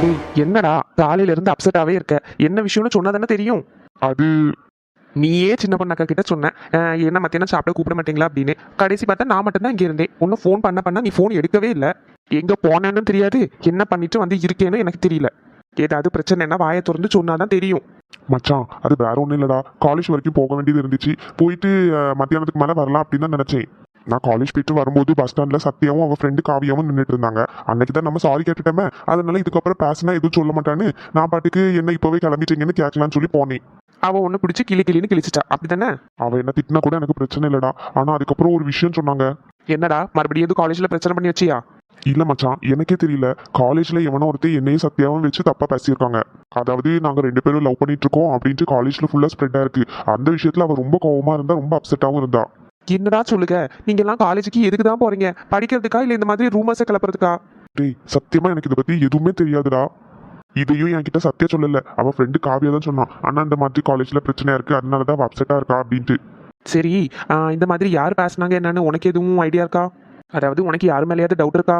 டேய் என்னடா? காலையில இருந்து அப்செட்டாவே இருக்க. என்ன விஷயம்னு சொன்னா தானே தெரியும்? அது நீயே சின்ன பொண்ணக்கா கிட்ட சொன்ன. என்ன மத்தியானம் சாப்பிட கூப்பிட மாட்டீங்களா அப்படின்னு. கடைசி பார்த்தா நான் மட்டும் தான் இங்க இருந்தேன். ஒன்னும் ஃபோன் பண்ண பண்ண நீ ஃபோன் எடுக்கவே இல்லை. எங்க போனேன்னு தெரியாது. என்ன பண்ணிட்டு வந்து இருக்கேன்னு எனக்கு தெரியல. ஏதாவது பிரச்சனைன்னா வாயை திறந்து சொன்னாதான் தெரியும். மச்சான் அது வேற ஒன்றும் இல்லைடா. காலேஜ் வரைக்கும் போக வேண்டியது இருந்துச்சு. போயிட்டு மத்தியானத்துக்கு மேலே வரலாம் அப்படின்னு தான் நினச்சேன். நான் காலேஜ் போயிட்டு வரும்போது பஸ் ஸ்டாண்டில் சத்யாவும் அவன் ஃப்ரெண்டு காவியாவும் நின்றுட்டு இருந்தாங்க. அன்னைக்கு தான் நம்ம சாரி கேட்டுட்டோமே. அதனால இதுக்கப்புறம் பேசினா எதுவும் சொல்ல மாட்டான்னு நான் பாட்டுக்கு என்ன இப்போவே கிளம்பிட்டீங்கன்னு கேட்கலான்னு சொல்லி போனேன். அவ ஒண்ணு பிடிச்சி கிளி கிளின்னு கிழிச்சிட்டா. அப்படிதானே அவ என்ன திட்டினா கூட எனக்கு பிரச்சனை இல்லடா. ஆனால் அதுக்கப்புறம் ஒரு விஷயம் சொன்னாங்க. என்னடா மறுபடியும் எதுவும் காலேஜ்ல பிரச்சனை பண்ணி வச்சியா? இல்ல மச்சான் எனக்கே தெரியல. காலேஜ்ல எவனோ ஒருத்தர் என்னையும் சத்யாவும் வச்சு தப்பா பேசியிருக்காங்க. அதாவது நாங்க ரெண்டு பேரும் லவ் பண்ணிட்டு இருக்கோம் அப்படின்ட்டு காலேஜ்ல ஃபுல்லா ஸ்ப்ரெட் ஆயிருக்கு அந்த விஷயத்துல அவ ரொம்ப கோவமா இருந்தா ரொம்ப அப்செட்டாவும் இருந்தா. என்னடா சொல்லுங்க? நீங்க எல்லாம் காலேஜுக்கு எதுக்கு தான் போறீங்க? படிக்கிறதுக்கா இல்ல இந்த மாதிரி ரூமர்ஸை கிளப்புறதுக்கா? டேய் சத்தியமா எனக்கு இதை பத்தி எதுவுமே தெரியாதுடா. இதையும் என்கிட்ட சத்யா சொல்லல. அவ ஃப்ரெண்டு காவியா தான் சொன்னான். ஆனா இந்த மாதிரி காலேஜ்ல பிரச்சனையா இருக்கு. அதனாலதான் அப்செட்டா இருக்கா? அப்படின்ட்டு. சரி இந்த மாதிரி யார் பேசுனாங்க என்னன்னு உனக்கு எதுவும் ஐடியா இருக்கா? அதாவது உனக்கு யார் மேலேயாவது டவுட் இருக்கா?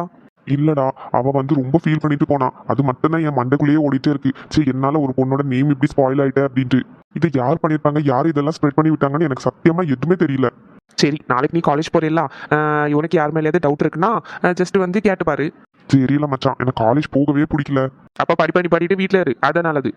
இல்லடா. அவ வந்து ரொம்ப ஃபீல் பண்ணிட்டு போனா. அது மட்டும்தான் என் மண்டைக்குள்ளேயே ஓடிட்டே இருக்கு. சரி என்னால ஒரு பொண்ணோட நேம் இப்படி ஸ்பாயில் ஆயிட்ட அப்படின்ட்டு. இதை யார் பண்ணிருப்பாங்க யார் இதெல்லாம் ஸ்ப்ரெட் பண்ணி விட்டாங்கன்னு எனக்கு சத்தியமா எதுவுமே தெரியல. சரி நாளைக்கு நீ காலேஜ் போறீல்ல ஆஹ், உனக்கு யார் மேலேயாவது டவுட் இருக்குன்னா ஜஸ்ட் வந்து கேட்டு பாரு தெரியல மச்சான் எனக்கு காலேஜ் போகவே பிடிக்கல. அப்ப படி பண்ணி பாடிட்டு வீட்ல இரு அதான் நல்லது.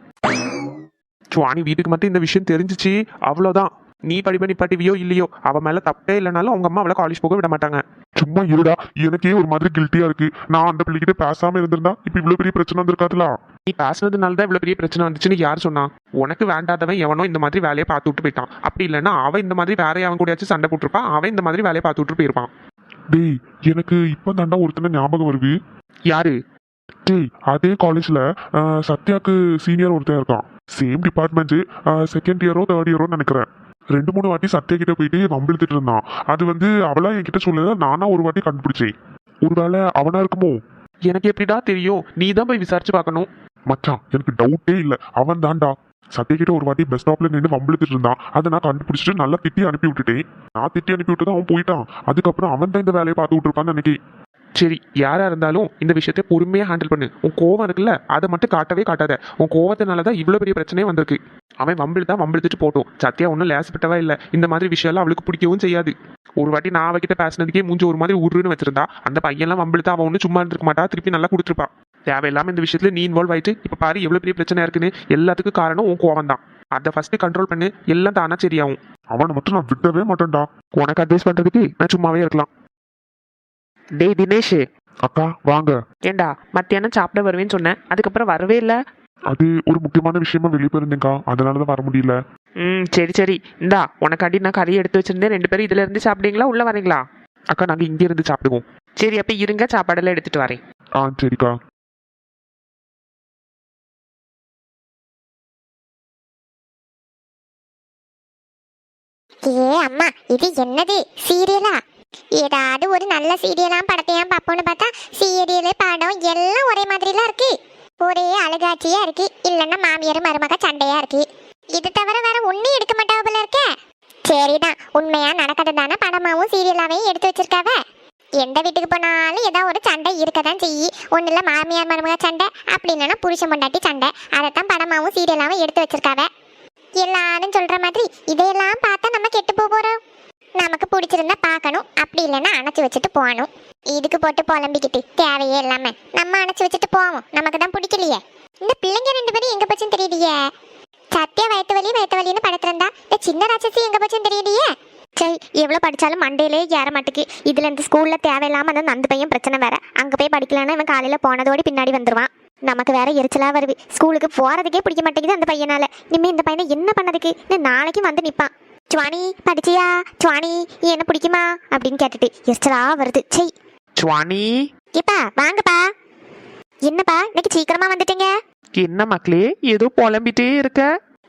சுவாணி வீட்டுக்கு மட்டும் இந்த விஷயம் தெரிஞ்சிச்சு அவ்வளவுதான். நீ படி பண்ணி பாட்டிவியோ இல்லையோ அவ மேல தப்பே இல்லைனாலும் அவங்க அம்மா அவளை காலேஜ் போக விட மாட்டாங்க. சும்மா இருடா எனக்கே ஒரு மாதிரி கில்ட்டியா இருக்கு. நான் அந்த பிள்ளைகிட்ட பேசாம இருந்திருந்தா இப்ப இவ்வளவு பெரிய பிரச்சனை வந்திருக்காதுல? நீ பேசுனதுனால தான் இவ்வளவு பெரிய பிரச்சனை வந்துச்சுன்னு யார் சொன்னா? உனக்கு வேண்டாதவன் எவனோ இந்த மாதிரி வேலையை பார்த்து விட்டு போயிட்டான். அப்படி இல்லைன்னா அவன் இந்த மாதிரி வேற அவன் கூடயாச்சும் சண்டை போட்டிருப்பான். அவன் இந்த மாதிரி வேலையை பார்த்து விட்டு போயிருப்பான். டேய் எனக்கு இப்ப தாண்டா ஒருத்தன ஞாபகம் வருது. யாரு? டேய் அதே காலேஜ்ல சத்யாக்கு சீனியர் ஒருத்தன் இருக்கான். சேம் டிபார்ட்மெண்ட் செகண்ட் இயரோ தேர்ட் இயரோ நினைக்கிறேன். ரெண்டு மூணு வாட்டி சத்யா கிட்ட போயிட்டு வம்பிழுத்துட்டு இருந்தான். அது வந்து அவளா என்கிட்ட சொல்லல நானா ஒரு வாட்டி கண்டுபிடிச்சேன். ஒருவேளை அவனா இருக்குமோ? எனக்கு எப்படிடா தெரியும்? நீ தான் போய் விசாரிச்சு பார்க்கணும். மச்சான் எனக்கு டவுட்டே இல்லை. அவன் தான்டா. சத்தியகிட்ட ஒரு வாட்டி பஸ் ஸ்டாப்ல நின்று வம்பிழுத்துட்டு இருந்தான். அதை நான் கண்டுபிடிச்சிட்டு நல்லா திட்டி அனுப்பி விட்டுட்டேன். நான் திட்டி அனுப்பி விட்டு அவன் போயிட்டான். அதுக்கப்புறம் அவன் தான் இந்த வேலையை பார்த்து விட்டுருப்பான்னு நினைக்கிறேன். சரி யாரா இருந்தாலும் இந்த விஷயத்தை பொறுமையா ஹேண்டில் பண்ணு. உன் கோவம் இருக்குல்ல அதை மட்டும் காட்டவே காட்டாத. உன் கோவத்தினால தான் இவ்வளோ பெரிய பிரச்சனையே வந்திருக்கு. அவன் வம்பிழு தான் வம்பிழுத்துட்டு போட்டோம் சத்தியா ஒன்றும் லேசப்பட்டவா இல்லை. இந்த மாதிரி விஷயம்லாம் அவளுக்கு பிடிக்கவும் செய்யாது. ஒரு வாட்டி நான் அவகிட்ட பேசினதுக்கே மூஞ்சி ஒரு மாதிரி உருன்னு வச்சிருந்தா அந்த பையன்லாம் வம்பிழுத்தா அவன் ஒன்று சும்மா இருந்திருக்க மாட்டா. திருப்பி நல்லா கொடுத்துருப்பா. தேவையில்லாம இந்த விஷயத்துல நீ இன்வால்வ் ஆயிட்டு இப்போ பாரு எவ்வளோ பெரிய பிரச்சனை இருக்குன்னு எல்லாத்துக்கும் காரணம் உன் கோவம் தான் அதை ஃபர்ஸ்ட் கண்ட்ரோல் பண்ணு எல்லாம் தானா சரியாகும். அவனை மட்டும் நான் விட்டவே மாட்டேன்டா. உனக்கு அட்வைஸ் பண்றதுக்கு நான் சும்மாவே இருக்கலாம். டேய் தினேஷ். அக்கா வாங்க. ஏண்டா மத்தியானம் சாப்பிட வருவேன்னு சொன்னேன் அதுக்கப்புறம் வரவே இல்லை? அது ஒரு முக்கியமான விஷயமா வெளியே போயிருந்தேங்க்கா அதனால தான் வர முடியல. ம் சரி சரி. இந்தா உனக்காண்டி நான் கறி எடுத்து வச்சிருந்தேன் ரெண்டு பேரும் இதுல இருந்து சாப்பிடுங்களா உள்ள வரீங்களா? அக்கா நாங்க இங்க இருந்து சாப்பிடுவோம். சரி அப்ப இருங்க சாப்பாடெல்லாம் எடுத்துட்டு வரேன். ஆ சரிக்கா. ஏ அம்மா இது என்னது? சீரியலா ஏதாவது ஒரு நல்ல சீரியலாம் படத்தையும் பார்ப்போம்னு பார்த்தா சீரியல் படம் எல்லாம் ஒரே மாதிரிலாம் இருக்கு. ஒரே அழுகாட்சியா இருக்கு. இல்லைன்னா மாமியார் மருமக சண்டையா இருக்கு. இது தவிர வேற ஒன்னும் எடுக்க மாட்டாவ இருக்க. சரிதான். உண்மையா நடக்கிறது தானே படமாவும் சீரியலாவையும் எடுத்து வச்சிருக்காவ. எந்த வீட்டுக்கு போனாலும் ஏதாவது ஒரு சண்டை இருக்கதான் செய்யி. ஒன்றும் இல்லை மாமியார் மருமக சண்டை. அப்படின்னா புருஷன் பொண்டாட்டி சண்டை. அதைத்தான் படமாவும் சீரியலாவும் எடுத்து வச்சிருக்காவே. எல்லாரும் சொல்ற மாதிரி இதையெல்லாம் பார்த்தா நம்ம கெட்டு போறோம். நமக்கு பிடிச்சிருந்தா பார்க்கணும் அப்படி இல்லைன்னா அணைச்சு வச்சுட்டு போகணும். இதுக்கு போட்டு புலம்பிக்கிட்டு தேவையே இல்லாம நம்ம அணைச்சு வச்சுட்டு போவோம். நமக்கு தான் பிடிக்கலையே. இந்த பிள்ளைங்க ரெண்டு பேரும் எங்க போச்சுன்னு தெரியலையே சத்யா வயத்து வலி வயத்து வலின்னு படத்துல இருந்தா இந்த சின்ன ராட்சசி எங்க போச்சுன்னு தெரியலையே சரி எவ்வளோ படிச்சாலும் மண்டையிலே ஏற மாட்டுக்கு. இதுல இந்த ஸ்கூல்ல தேவையில்லாம அந்த நந்து பையன் பிரச்சனை வேற. அங்க போய் படிக்கலன்னா இவன் காலையில போனதோடு பின்னாடி வந்துருவான். நமக்கு வேற எரிச்சலா வருது. ஸ்கூலுக்கு போறதுக்கே பிடிக்க மாட்டேங்குது அந்த பையனால. இனிமே இந்த பையனை என்ன பண்ணதுக்கு? இன்னும் நாளைக்கு வந்து நிப்பான். சுவாணி படிச்சியா? சுவாணி என்ன பிடிக்குமா? அப்படின்னு கேட்டுட்டு எரிச்சலா வருது. செய் சுவாணி இப்பா வாங்கப்பா. என்னப்பா இன்னைக்கு சீக்கிரமா வந்துட்டீங்க? என்ன மக்களே ஏதோ புலம்பிட்டே இருக்க?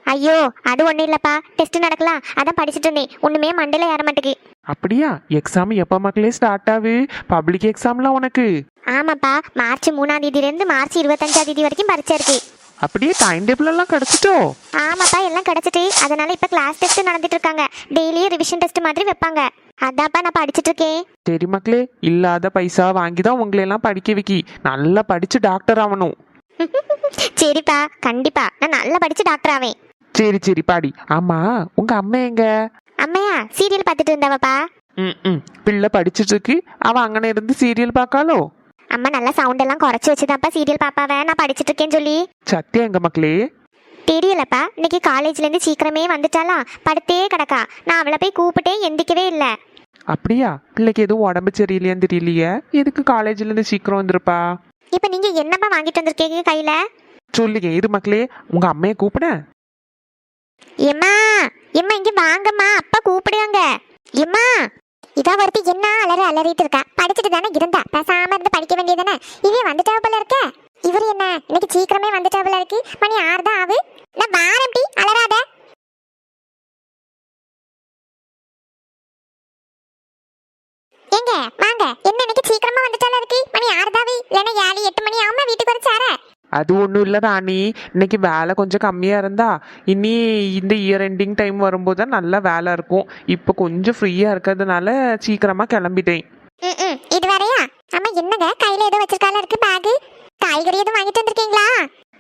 ஐயோ அது ஒண்ணும் இல்லப்பா. டெஸ்ட் நடக்கலாம். அதான் படிச்சுட்டு இருந்தேன். ஒண்ணுமே மண்டையில ஏற மாட்டேங்குது. அப்படியா? எக்ஸாம் எப்ப மக்களே ஸ்டார்ட் ஆகு பப்ளிக் எக்ஸாம்லாம் உனக்கு. ஆமாப்பா. மார்ச் மூணாம் தேதியில இருந்து மார்ச் இருபத்தஞ்சாம் தேதி வரைக்கும் பரீட்சை இருக்கு. அப்படியே டைம் டேபிள் எல்லாம் கிடைச்சிட்டோ? ஆமாப்பா எல்லாம் கிடைச்சிட்டு. அதனால இப்ப கிளாஸ் டெஸ்ட் நடந்துட்டு இருக்காங்க. டெய்லியும் ரிவிஷன் டெஸ்ட் மாதிரி வைப்பாங்க. அதான்ப்பா நான் படிச்சிட்டு இருக்கேன். சரி மக்களே இல்லாத பைசா வாங்கி தான் உங்களை எல்லாம் படிக்க வைக்கி. நல்லா படிச்சு டாக்டர் ஆகணும் சரிப்பா கண்டிப்பா. நான் நல்லா படிச்சு டாக்டர் ஆவேன். சரி சரி பாடி. ஆமா உங்க அம்மா எங்க? அம்மையா சீரியல் பார்த்துட்டு இருந்தாவப்பா ம் ம். பிள்ளை படிச்சிட்டு இருக்கு அவ அங்கன இருந்து சீரியல் பார்க்காளோ? அம்மா நல்லா சவுண்ட் எல்லாம் குறைச்சு வச்சுதான்ப்பா சீரியல் பாப்பாவ. நான் படிச்சிட்டு இருக்கேன்னு சொல்லி. சத்யா எங்க மக்களே? தெரியலப்பா. இன்னைக்கு காலேஜ்ல இருந்து சீக்கிரமே வந்துட்டாளா. படுத்தே கிடக்கா. நான் அவளை போய் கூப்பிட்டேன் எந்திக்கவே இல்ல. அப்படியா? பிள்ளைக்கு எதுவும் உடம்பு சரியில்லையான்னு தெரியலையே. எதுக்கு காலேஜ்ல இருந்து சீக்கிரம் வந்திருப்பா? இப்ப நீங்க என்னப்பா வாங்கிட்டு வந்திருக்கீங்க கையில? சொல்லுங்க. இது மக்களே உங்க அம்மையை கூப்பிட. எம்மா இம்மா இங்க வாங்கம்மா. அப்பா கூப்பிடுவாங்க இம்மா இதா வருத்தி என்ன அலறி அலறிட்டு இருக்கா? படிச்சுட்டு தானே இருந்தா. பேசாம இருந்து படிக்க வேண்டியதானே இவன் வந்துட்டா போல இருக்க. இவர் என்ன? இன்னைக்கு சீக்கிரமே வந்துட்டா போல இருக்கு. மணி ஆறு தான் ஆகு நான் வாரப்படி அலறாத. ஏங்க வாங்க. என்ன இன்னைக்கு சீக்கிரமா வந்துட்டால இருக்கு? மணி ஆறு தாவி இல்லைன்னா ஏழு எட்டு மணி ஆகுமா? வீட்டுக்கு வர சார. அது ஒன்றும் இல்லை ராணி. இன்னைக்கு வேலை கொஞ்சம் கம்மியாக இருந்தா இனி இந்த இயர் எண்டிங் டைம் வரும்போது தான் நல்லா வேலை இருக்கும். இப்போ கொஞ்சம் ஃப்ரீயாக இருக்கிறதுனால சீக்கிரமாக கிளம்பிட்டேன். ம், இது வேறயா அம்மா என்னங்க? கையில ஏதோ வச்சிருக்கால இருக்கு பேகு காய்கறி எதுவும் வாங்கிட்டு வந்திருக்கீங்களா?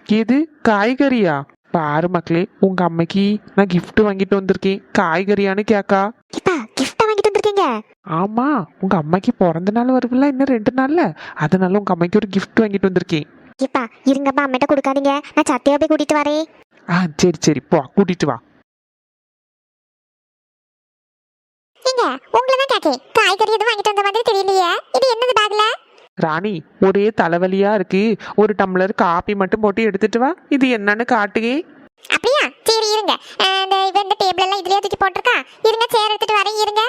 எது? காய்கறியா? பாரு மக்களே உங்க அம்மைக்கு நான் gift வாங்கிட்டு வந்திருக்கேன். காய்கறியான்னு கேக்கா. இப்பா கிஃப்ட் வாங்கிட்டு வந்திருக்கீங்க? ஆமா உங்க அம்மைக்கு பிறந்த நாள் வருவில்ல இன்னும் ரெண்டு நாள்ல. அதனால உங்க அம்மைக்கு ஒரு gift வாங்கிட்டு வந்திருக்கேன். இப்பா இருங்கப்பா அம்மிட்ட கொடுக்காதீங்க. நான் சத்தியா போய் கூட்டிட்டு வரேன். ஆ சரி சரி. போ கூட்டிட்டு வா. ஏங்க உங்களை தான் கேக்கேன் காய்கறி எதுவும் வாங்கிட்டு வந்த மாதிரி தெரியலையே. இது என்னது பேக்ல? ராணி ஒரே தலைவலியா இருக்கு. ஒரு டம்ளர் காப்பி மட்டும் போட்டு எடுத்துட்டு வா. இது என்னன்னு காட்டுகே அப்படியா? சரி இருங்க. இந்த இந்த டேபிள் எல்லாம் இதுலயே தூக்கி போட்டிருக்கா? இருங்க சேர் எடுத்துட்டு வரேன். இருங்க.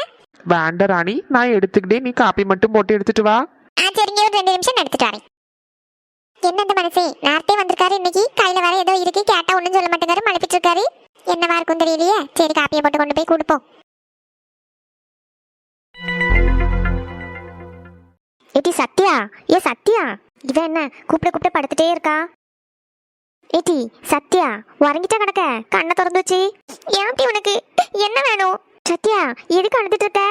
வேண்டாம் ராணி. நான் எடுத்துக்கிட்டே நீ காப்பி மட்டும் போட்டு எடுத்துட்டு வா. ஆ சரிங்க. ஒரு ரெண்டு நிமிஷம் நான் எடுத்துட்டு வரேன். என்ன இந்த மனசே? நார்த்தே வந்திருக்காரு இன்னைக்கு. கையில வர ஏதோ இருக்கு. கேட்டா ஒண்ணும் சொல்ல மாட்டேங்காரு. மழுப்பிட்டு இருக்காரு என்னவா இருக்கும் தெரியலையே. சரி காப்பியை போட்டு கொண்டு போய் கொடுப்போம். ஏட்டி சத்யா. ஏ சத்யா. இவன் என்ன? கூப்பிட கூப்பிட படுத்துட்டே இருக்கா? ஏட்டி சத்யா. உறங்கிட்டா கிடக்க. கண்ணை திறந்து வச்சு. ஏன்டி உனக்கு? என்ன வேணும்? சத்யா எதுக்கு அழுதுட்டு இருக்க?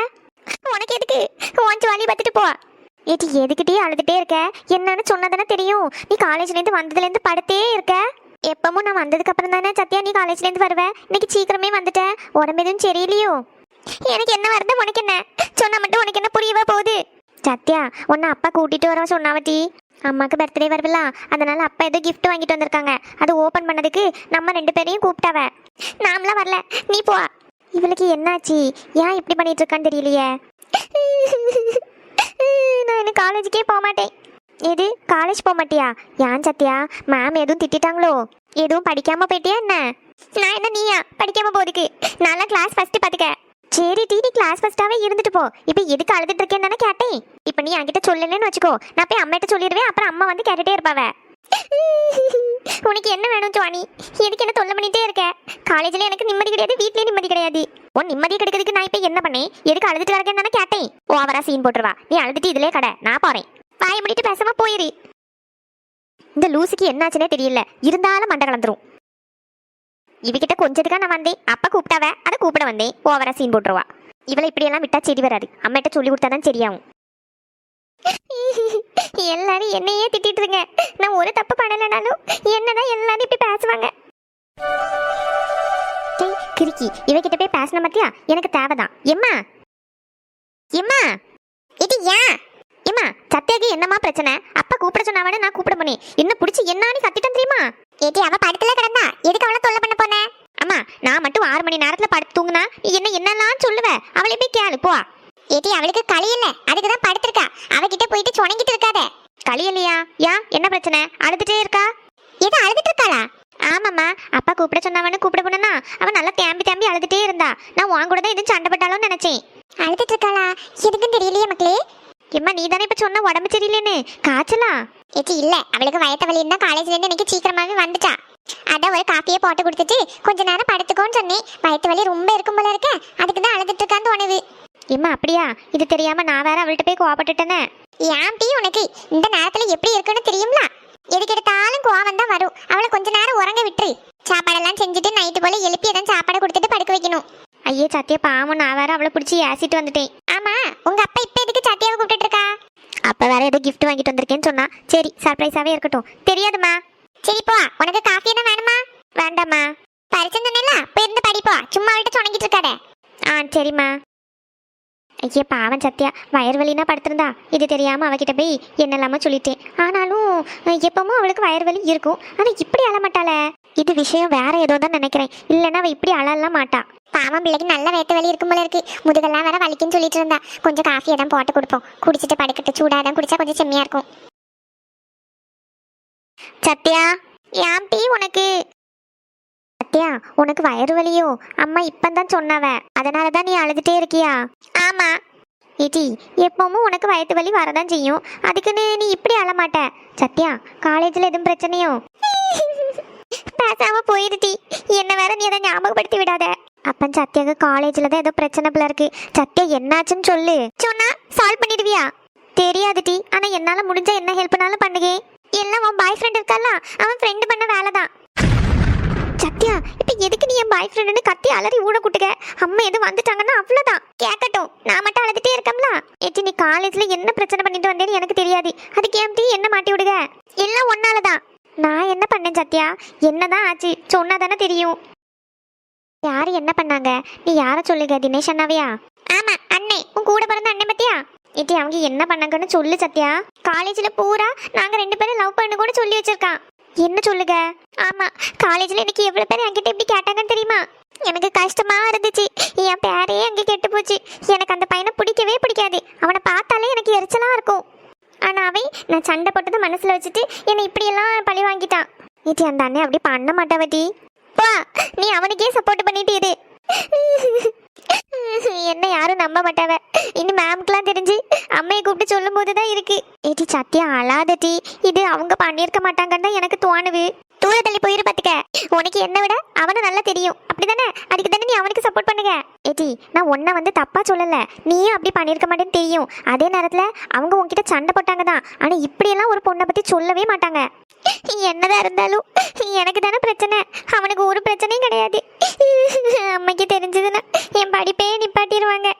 உனக்கு எதுக்கு? வாஞ்சி வழி பார்த்துட்டு போ. ஏட்டி எதுக்கிட்டே அழுதுட்டே இருக்க? என்னன்னு சொன்னதானே தெரியும். நீ காலேஜ்லேருந்து வந்ததுலேருந்து படுத்தே இருக்க. எப்பவும் நான் வந்ததுக்கு அப்புறம் தானே சத்யா நீ காலேஜ்லேருந்து வருவ? இன்னைக்கு சீக்கிரமே வந்துட்ட. உடம்பு எதுவும் சரியில்லையோ? எனக்கு என்ன வருது? உனக்கு என்ன? சொன்னா மட்டும் உனக்கு என்ன புரியவா போகுது? சத்யா உன்னை அப்பா கூட்டிட்டு வர சொன்னாவட்டி அம்மாக்கு பர்த்டே வருவில்ல அதனால அப்பா ஏதோ கிஃப்ட் வாங்கிட்டு வந்திருக்காங்க. அது ஓபன் பண்ணதுக்கு நம்ம ரெண்டு பேரையும் கூப்பிட்டாவ. நாமலாம் வரல. நீ போ. இவளுக்கு என்னாச்சு? ஏன் இப்படி பண்ணிட்டு இருக்கான்னு தெரியலையே? நான் என்ன காலேஜுக்கே போக மாட்டேன் எது காலேஜ் போக மாட்டியா ஏன் சத்யா? மேம் எதுவும் திட்டிட்டாங்களோ? எதுவும் படிக்காம போயிட்டியா என்ன? நான் என்ன நீயா? படிக்காம போதுக்கு நல்லா கிளாஸ் ஃபர்ஸ்ட் பாத்துக்க. சரி டி நீ கிளாஸ் ஃபர்ஸ்டாவே இருந்துட்டு போ. இப்போ எதுக்கு அழுதுட்டு இருக்கேன்னு தானே கேட்டேன். இப்போ நீ என்கிட்ட சொல்லலன்னு வச்சுக்கோ. நான் போய் அம்மாட்ட சொல்லிடுவேன் அப்புறம் அம்மா வந்து கேட்டுட்டே இருப்பாவே. உனக்கு என்ன வேணும் ஜுவானி எதுக்கு என்ன தொல்லை பண்ணிட்டே இருக்க? காலேஜ்ல எனக்கு நிம்மதி கிடையாது வீட்லயே நிம்மதி கிடையாது. உன் நிம்மதி கிடைக்கிறதுக்கு நான் இப்போ என்ன பண்ணேன்? எதுக்கு அழுதுட்டு இருக்கேன்னு தானே கேட்டேன். ஓவரா சீன் போட்டுருவா. நீ அழுதுட்டு இதுலயே கடை. நான் போறேன். வாய முடிட்டு பேசாம போயிரு. இந்த லூசுக்கு என்னாச்சுனே தெரியல. இருந்தாலும் மண்டை கலந்துரும். இவகிட்ட கொஞ்சத்துக்கா நான் வந்தேன். அப்பா கூப்பிட்டாவ? அதை கூப்பிட வந்தேன். ஓவரா சீன் போட்டுருவா. இவளை இப்படியெல்லாம் விட்டா சரி வராது. அம்மாட்ட சொல்லி கொடுத்தாதான் சரியாகும் எல்லாரும் என்னையே திட்டிட்டுருங்க. நான் ஒரு தப்பு பண்ணலைனாலும் என்னதான் எல்லாரும் இப்படி பேசுவாங்க. டேய், கிறுக்கி இவகிட்ட போய் பேசின மத்தியா எனக்கு தேவைதான். எம்மா? எம்மா? இது ஏன்? எம்மா சத்யாக்கு என்னம்மா பிரச்சனை? அப்பா கூப்பிட சொன்னாவனே நான் கூப்பிட போனேன். என்ன பிடிச்சி என்னான்னு கத்திட்டேன் தெரியுமா? ஏடி அவ படத்துல கிடந்தா. எதுக்கு அவளை தொல்லை பண்ண போனேன் அம்மா நான் மட்டும் ஆறு மணி நேரத்துல படுத்து தூங்குனா நீ என்ன என்னெல்லாம் சொல்லுவ? அவளை போய் கேளு போ. ஏடி அவளுக்கு களி இல்ல அதுக்கு தான் படுத்திருக்கா. அவகிட்ட போயிட்டு சுணங்கிட்டு இருக்காத. களி இல்லையா? ஏன் என்ன பிரச்சனை? அழுதுட்டே இருக்கா? எது அழுதுட்டு இருக்காளா? ஆமாம்மா. அப்பா கூப்பிட சொன்னவனு கூப்பிட போனா அவன் நல்லா தேம்பி தேம்பி அழுதுட்டே இருந்தா. நான் உன் கூட தான் எதுவும் சண்டை போட்டாலும் நினைச்சேன். அழுதுட்டு இருக்காளா? எதுக்கும் தெரியலையே மக்களே. எம்மா நீ தானே இப்ப சொன்ன உடம்பு சரியில்லைன்னு? காய்ச்சலா? ஏச்சி இல்ல. அவளுக்கு வயத்த வலி இருந்தா காலேஜ்ல இருந்து இன்னைக்கு சீக்கிரமாவே வந்துட்டா. அதான் ஒரு காப்பியை போட்டு கொடுத்துட்டு கொஞ்ச நேரம் படுத்துக்கோன்னு சொன்னேன். வயத்து வலி ரொம்ப இருக்கும் போல இருக்க. அதுக்கு தான் அழுதுட்டு இருக்கான்னு தோணுது. எம்மா அப்படியா? இது தெரியாம நான் வேற அவள்கிட்ட போய் கோவப்பட்டுட்டேனே. ஏன் டீ உனக்கு இந்த நேரத்துல எப்படி இருக்குன்னு தெரியுங்களா எதுக்கு எடுத்தாலும் கோவம் தான் வரும். அவளை கொஞ்ச நேரம் உறங்க விட்டுரு. சாப்பாடெல்லாம் செஞ்சுட்டு நைட்டு போல எழுப்பி எதாவது சாப்பாடு கொடுத்துட்டு படுக்க வைக்கணும். ஐயே சத்திய பாவம் நான் வேற அவளை பிடிச்சி ஏசிட்டு வந்துட்டேன். ஆமா உங்க அப்பா இப்ப எதுக்கு சத்தியாவை கூப்பிட்டு இருக்கா? அப்ப வேற ஏதோ gift வாங்கிட்டு வந்திருக்கேன்னு சொன்னா. சரி சர்ப்ரைஸாவே இருக்கட்டும். தெரியாதுமா சரி போ. உனக்கு காஃபி தான் வேணுமா? வேண்டாம்மா. பரிச்சை சொன்னேன்ல போய் இருந்து படிப்போ சும்மா அவள்கிட்ட சொணங்கிட்டு இருக்காத. ஆ சரிம்மா. ஐயா பாவம் சத்யா. வயிறு வலினா படுத்திருந்தா. இது தெரியாம அவகிட்ட போய் என்னெல்லாமோ சொல்லிட்டேன். ஆனாலும் எப்பவும் அவளுக்கு வயிறு வலி இருக்கும். ஆனா இப்படி அழமாட்டாளே இது விஷயம் வேற ஏதோ தான் நினைக்கிறேன். இல்லைன்னா அவ இப்படி அழலாம் மாட்டா. பாவம் பிள்ளைக்கு நல்ல வேட்டு வலி இருக்கும் போல இருக்கு. முதுகெல்லாம் வேற வலிக்குன்னு சொல்லிட்டு இருந்தா. கொஞ்சம் காஃபியை தான் போட்டு கொடுப்போம். குடிச்சிட்டு படுக்கட்டு சூடாதான் குடிச்சா கொஞ்சம் செம்மையா இருக்கும். சத்யா? ஏன் உனக்கு? சத்யா உனக்கு வயிறு வலியோ அம்மா இப்பதான் சொன்னாவ. அதனால தான் நீ அழுதுட்டே இருக்கியா? ஆமா. ஏடி எப்பவும் உனக்கு வயிற்று வலி வரதான் செய்யும். அதுக்குன்னு நீ இப்படி அழமாட்ட. சத்யா காலேஜ்ல எதுவும் பிரச்சனையோ? பேசாம போயிருடி என்ன வேற நீ அதை ஞாபகப்படுத்தி விடாத. அப்பன் சத்யாக்கு காலேஜ்ல தான் ஏதோ பிரச்சனை போல இருக்கு. சத்யா என்னாச்சுன்னு சொல்லு. சொன்னா சால்வ் பண்ணிடுவியா? தெரியாது டி ஆனா என்னால முடிஞ்ச என்ன ஹெல்ப்னாலும் பண்ணுகே. எல்லாம் உன் பாய் ஃப்ரெண்ட் இருக்கல்ல? அவன் ஃப்ரெண்டு பண்ண வேலை தான் சத்யா இப்போ எதுக்கு நீ என் பாய் ஃப்ரெண்டுன்னு கத்தி அலறி ஊட கூட்டுக? அம்மா எதுவும் வந்துட்டாங்கன்னா அவ்வளோதான் கேட்கட்டும் நான் மட்டும் அழுதுட்டே இருக்கம்ல ஏச்சி நீ காலேஜ்ல என்ன பிரச்சனை பண்ணிட்டு வந்தேன்னு எனக்கு தெரியாது. அதுக்கு ஏன் என்ன மாட்டி விடுக? எல்லாம் ஒன்னாலதான் நான் என்ன பண்ணேன் சத்யா? என்னதான் ஆச்சு? சொன்னா தானே தெரியும். யாரு என்ன பண்ணாங்க? நீ யார சொல்லுங்க தினேஷ் அண்ணாவையா? ஆமா அண்ணே. உன் கூட பிறந்த அண்ணன் பத்தியா? ஏட்டி அவங்க என்ன பண்ணாங்கன்னு சொல்லு சத்யா. காலேஜ்ல பூரா நாங்க ரெண்டு பேரும் லவ் பண்ணு கூட சொல்லி வச்சிருக்கான். என்ன சொல்லுங்க? ஆமா காலேஜ்ல எனக்கு எவ்வளவு பேர் என்கிட்ட இப்படி கேட்டாங்கன்னு தெரியுமா? எனக்கு கஷ்டமா இருந்துச்சு. என் பேரே அங்கே கெட்டு போச்சு. எனக்கு அந்த பையனை பிடிக்கவே பிடிக்காது. அவனை பார்த்தாலே எனக்கு எரிச்சலா இருக்கும். ஆனா அவன் நான் சண்டை போட்டது மனசுல வச்சுட்டு என்னை இப்படியெல்லாம் பழி வாங்கிட்டான். நீட்டி அந்த அண்ணன் அப்படி பண்ண மாட்டாவட்டி பா நீ அவனுக்கே சப்போர்ட் பண்ணிட்டு இரு. என்ன யாரும் நம்ப மாட்டாவ. இனி மேம் அம்மையை கூப்பிட்டு சொல்லும் போது தான் இருக்கு. ஏடி சத்தியா அழாதடி இது அவங்க பண்ணியிருக்க மாட்டாங்கன்னு தான் எனக்கு தோணுது. தூர தள்ளி போயிரு பாத்துக்க. உனக்கு என்ன விட அவனை நல்லா தெரியும். அப்படிதானே? அதுக்கு தானே நீ அவனுக்கு சப்போர்ட் பண்ணுங்க ஏடி நான் உன்னை வந்து தப்பா சொல்லல. நீயும் அப்படி பண்ணியிருக்க மாட்டேன்னு தெரியும். அதே நேரத்துல அவங்க உன்கிட்ட சண்டை போட்டாங்க தான். ஆனா இப்படியெல்லாம் ஒரு பொண்ணை பத்தி சொல்லவே மாட்டாங்க. என்னதான் இருந்தாலும் எனக்கு தானே பிரச்சனை. அவனுக்கு ஒரு பிரச்சனையும் கிடையாது. அம்மைக்கு தெரிஞ்சதுன்னா என் படிப்பே நிப்பாட்டிடுவாங்க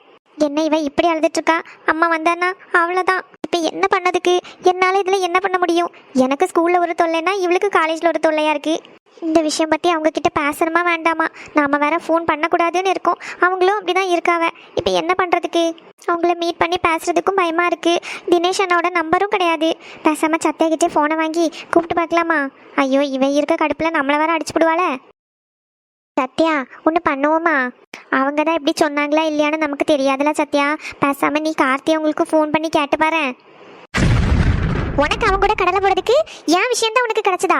என்ன இவ இப்படி அழுதுட்டு அம்மா வந்தானா அவ்வளோதான் இப்போ என்ன பண்ணதுக்கு? என்னால் இதில் என்ன பண்ண முடியும்? எனக்கு ஸ்கூலில் ஒரு தொல்லைன்னா இவளுக்கு காலேஜில் ஒரு தொல்லையாக இருக்குது இந்த விஷயம் பற்றி அவங்கக்கிட்ட பேசணுமா வேண்டாமா? நாம் வேற ஃபோன் பண்ணக்கூடாதுன்னு இருக்கோம். அவங்களும் அப்படிதான் இருக்காவ இப்போ என்ன பண்ணுறதுக்கு அவங்கள மீட் பண்ணி பேசுகிறதுக்கும் பயமாக இருக்குது தினேஷ் அண்ணோட நம்பரும் கிடையாது பேசாமல் சத்தையாகிட்டே ஃபோனை வாங்கி கூப்பிட்டு பார்க்கலாமா? ஐயோ இவ இருக்க கடுப்பில் நம்மளை வேற அடிச்சுடுவாளே சத்யா ஒன்று பண்ணுவோமா? அவங்க தான் எப்படி சொன்னாங்களா இல்லையான்னு நமக்கு தெரியாதுல சத்யா. பேசாம நீ கார்த்தி அவங்களுக்கு ஃபோன் பண்ணி கேட்டு பாரு. உனக்கு அவங்க கூட கடலை போடுறதுக்கு என் விஷயம் தான் உனக்கு கிடைச்சதா?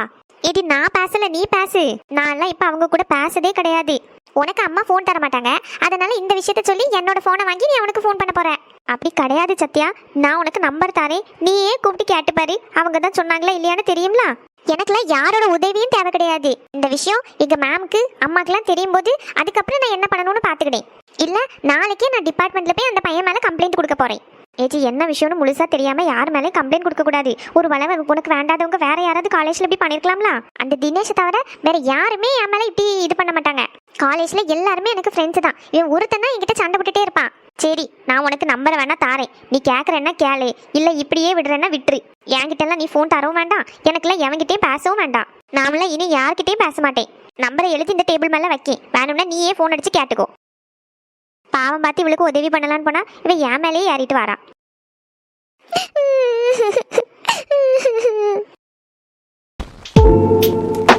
ஏடி நான் பேசல நீ பேசு. நான்லாம் இப்போ அவங்க கூட பேசதே கிடையாது. உனக்கு அம்மா ஃபோன் தர மாட்டாங்க. அதனால இந்த விஷயத்த சொல்லி என்னோட ஃபோனை வாங்கி நீ அவனுக்கு ஃபோன் பண்ண போற. அப்படி கிடையாது சத்யா. நான் உனக்கு நம்பர் தாரேன். நீயே கூப்பிட்டு கேட்டு பாரு. அவங்க தான் சொன்னாங்களா இல்லையான்னு தெரியுங்களா எனக்குலாம் யாரோட உதவியும் தேவை கிடையாது. இந்த விஷயம் எங்க மேம்க்கு அம்மாக்கெல்லாம் தெரியும் போது அதுக்கப்புறம் நான் என்ன பண்ணணும்னு பாத்துக்கிட்டேன் இல்ல நாளைக்கே நான் டிபார்ட்மெண்ட்ல போய் அந்த பையன் மேல கம்ப்ளைண்ட் கொடுக்க போறேன். ஏஜி என்ன விஷயம்னு முழுசா தெரியாம யார் மேலேயும் கம்ப்ளைண்ட் கொடுக்க கூடாது. ஒரு வளவ உனக்கு வேண்டாதவங்க வேற யாராவது காலேஜ்ல இப்படி பண்ணிருக்கலாம்ல? அந்த தினேஷை தவிர வேற யாருமே என் மேல இப்படி இது பண்ண மாட்டாங்க. காலேஜ்ல எல்லாருமே எனக்கு ஃப்ரெண்ட்ஸ் தான். இவன் ஒருத்தன் தான் என்கிட்ட சண்டை போட்டுட்டே இருப்பான். சரி நான் உனக்கு நம்பரை வேணா தாரேன். நீ கேக்குறேன்னா கேளு. இல்ல இப்படியே விடுறேன்னா விட்டுரு. என்கிட்ட எல்லாம் நீ ஃபோன் தரவும் வேண்டாம். எனக்குலாம் எவன்கிட்டயும் பேசவும் வேண்டாம். நாமெல்லாம் இனி யார்கிட்டயும் பேச மாட்டேன். நம்பரை எழுதி இந்த டேபிள் மேல வைக்கேன். வேணும்னா நீயே ஃபோன் அடிச்சு கேட்டுக்கோ. பாவம் பார்த்து இவளுக்கு உதவி பண்ணலான்னு போனா இவன் என் மேலேயே ஏறிட்டு வாரான்.